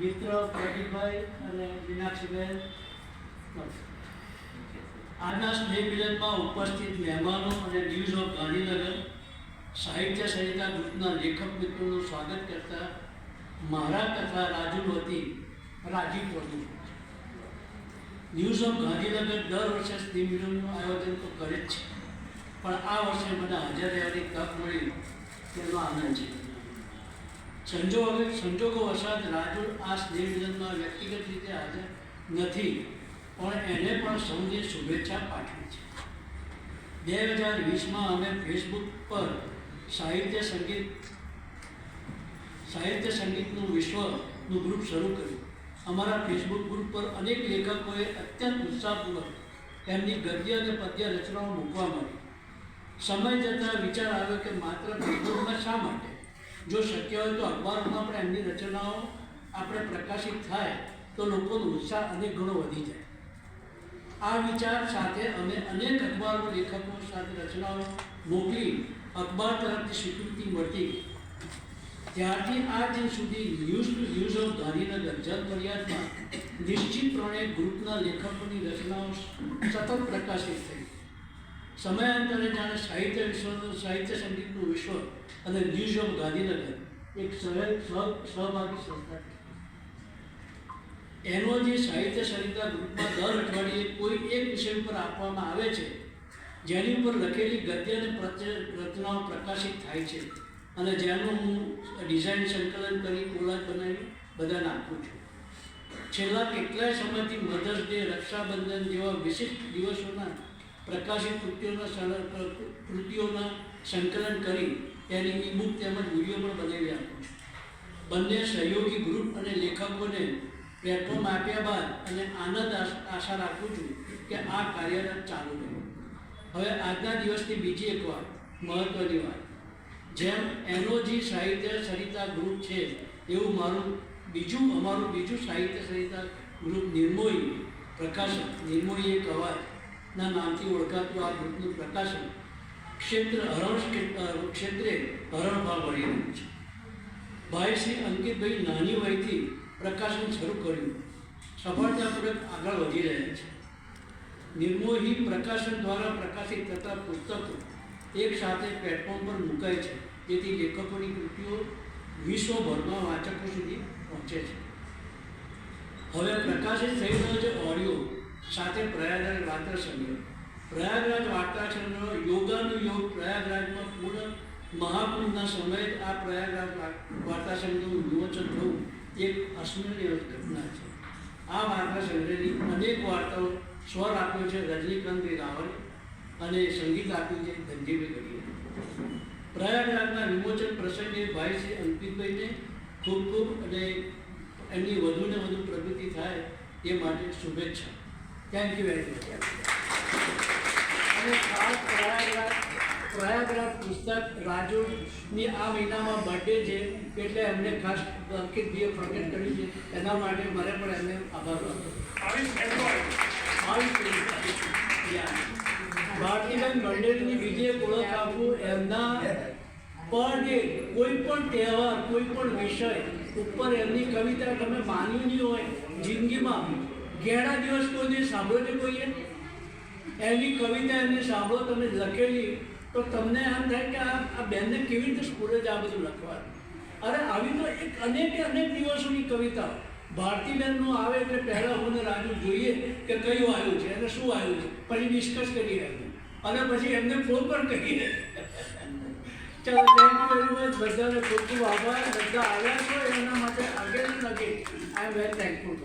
મિત્ર, પ્રદીપભાઈ અને મીનાક્ષીબેન. આજના સ્નેહ મિલનમાં ઉપસ્થિત મહેમાનો અને ન્યૂઝ ઓફ ગાંધીનગર, સાહિત્ય સંહિતા ગ્રુપના લેખક મિત્રોનું સ્વાગત કરતા મારા તથા રાજુ વતી, રાજીવ પ્રભુ ન્યૂઝ ઓફ ગાંધીનગર દર વર્ષે સ્નેહ મિલનનું આયોજન તો કરે જ છે, પણ આ વર્ષે મને હાજર રહેવાની તક મળી તેનો આનંદ છે. સંજોગો સંજોગો વરસાદ રાજુ આ સ્નેહ મિલનમાં વ્યક્તિગત રીતે હાજર નથી, પણ એને પણ સૌને શુભેચ્છા પાઠવી છે. બે હજાર વીસમાં અમે ફેસબુક પર સાહિત્ય સંગીત સાહિત્ય સંગીતનું વિશ્વનું ગ્રુપ શરૂ કર્યું. અમારા ફેસબુક ગ્રુપ પર અનેક લેખકોએ અત્યંત ઉત્સાહપૂર્વક એમની ગદ્ય અને પદ્ય રચનાઓ મૂકવા માંડી. સમય જતાં વિચાર આવ્યો કે માત્ર ફેસબુકમાં શા માટે? જો શક્ય હોય તો અખબારોમાં પણ એમની રચનાઓ આપણે પ્રકાશિત થાય તો લોકોનો ઉત્સાહ અનેક ગણો વધી જાય. આ વિચાર સાથે અમે અનેક અખબારો લેખકો સાથે રચનાઓ મોકલી અખબાર તરફથી સ્વીકૃતિ મળતી ગઈ. ત્યારથી આ દિન સુધી news to news of Gandhinagar જન ફરિયાદમાં નિશ્ચિતપણે ગ્રુપના લેખકોની રચનાઓ સતત પ્રકાશિત થઈ. સમયાંતરે જાણે સાહિત્ય વિશ્વ સાહિત્ય સંગીતનું વિશ્વ અને મ્યુઝિયમ ગાંધીનગર એક સહ સહ- સહભાગી સંસ્થા એનો જે સાહિત્ય સંહિતા ગ્રુપમાં દર અઠવાડિયે કોઈ એક વિષય ઉપર આપવામાં આવે છે, જેની ઉપર લખેલી ગદ્ય અને રચનાઓ પ્રકાશિત થાય છે. અને જેનું હું ડિઝાઇન સંકલન કરી, કોલાજ બનાવી બધાને આપું છું. છેલ્લા કેટલાય સમયથી મધર્સ ડે, રક્ષાબંધન જેવા વિશિષ્ટ દિવસોના પ્રકાશિત કૃત્યોના કૃતિઓના સંકલન કરી તેની ઈ બુક તેમજ વીડિયો પણ બનાવી આપું બંને સહયોગી ગ્રુપ અને લેખકોને પ્લેટફોર્મ આપ્યા બાદ અને આનંદ આશા રાખું છું કે આ કાર્યરત ચાલુ રહે. હવે આજના દિવસની બીજી એક વાત મહત્ત્વની વાત. જેમ એનઓજી સાહિત્ય સરિતા ગ્રુપ છે, એવું મારું બીજું, અમારું બીજું સાહિત્ય સરિતા ગ્રુપ નિર્મોહી પ્રકાશન નિર્મોહીએ એક અવાજના નામથી ઓળખાતું આ ગ્રુપનું પ્રકાશન ક્ષેત્ર હરણ ક્ષેત્રે હરણભાવ વળી રહ્યું છે. ભાઈ શ્રી અંકિતભાઈ નાની વયથી પ્રકાશન શરૂ કર્યું. સફળતાપૂર્વક આગળ વધી રહ્યા છે. નિર્મોહી પ્રકાશન દ્વારા પ્રકાશિત થતા પુસ્તકો એક સાથે પ્લેટફોર્મ પર મુકાય છે. જેથી લેખકોની કૃતિઓ વિશ્વભરમાં વાચકો સુધી પહોંચે છે. હવે પ્રકાશિત થઈ રહ્યો છે ઓડિયો સાથે પ્રયાગરાજ વાર્તા સંગ્રહ પ્રયાગરાજ વાર્તા સંગ્રહ યોગાનું પ્રયાગરાજમાં પૂર્ણ મહાકુંભના સમયે આ પ્રયાગરાજ વા- વાર્તા સંગ્રહનું વિમોચન થવું એક અસ્મરણીય ઘટના છે. આ વાર્તા સંગ્રહની અનેક વાર્તાઓ સ્વર આપ્યો છે રજનીકાંતભાઈ રાવલે અને સંગીત આપ્યું છે ધનજીભાઈ ગઢીએ પ્રયાગરાજના વિમોચન પ્રસંગે ભાઈ શ્રી અંકિતભાઈને ખૂબ ખૂબ અને એમની વધુને વધુ પ્રગતિ થાય એ માટે શુભેચ્છા. થેન્ક યુ વેરી મચ અને ખાસ પ્રયાગરાજ પ્રયાગરાજ પુસ્તક રાજુની આ મહિનામાં બર્થડે છે એટલે એમને ખાસ અંકિતભાઈએ પ્રગટ કર્યું છે. એના માટે મારે પણ એમને આભાર માનતો ભારતીબેન મંડળની બીજી એક ઓળખ આપું એમના પર ડે કોઈ પણ તહેવાર કોઈ પણ વિષય ઉપર એમની કવિતા તમે માન્યું નહીં હોય જિંદગીમાં ગેડા દિવસ કોઈ દિવસ સાંભળો છો કોઈએ? એની કવિતા એમને સાંભળો, તમે લખેલી, તો તમને એમ થાય કે આ આ બેનને કેવી રીતે સ્કૂલે જ આ બધું લખવાનું? અરે, આવી તો એક અનેક અનેક દિવસોની કવિતાઓ. ભારતીબેનનું આવે એટલે પહેલાં હું રાજુ જોઈએ કે કયું આવ્યું છે અને શું આવ્યું છે. પછી ડિસ્કસ કરી એમને અને પછી એમને ફોન પણ કહીએ ચાલો થેન્ક યુ વેરી મચ બધાને ખૂબ ખૂબ આભાર. બધા આવ્યા છો એના માટે આગળ again I am very thankful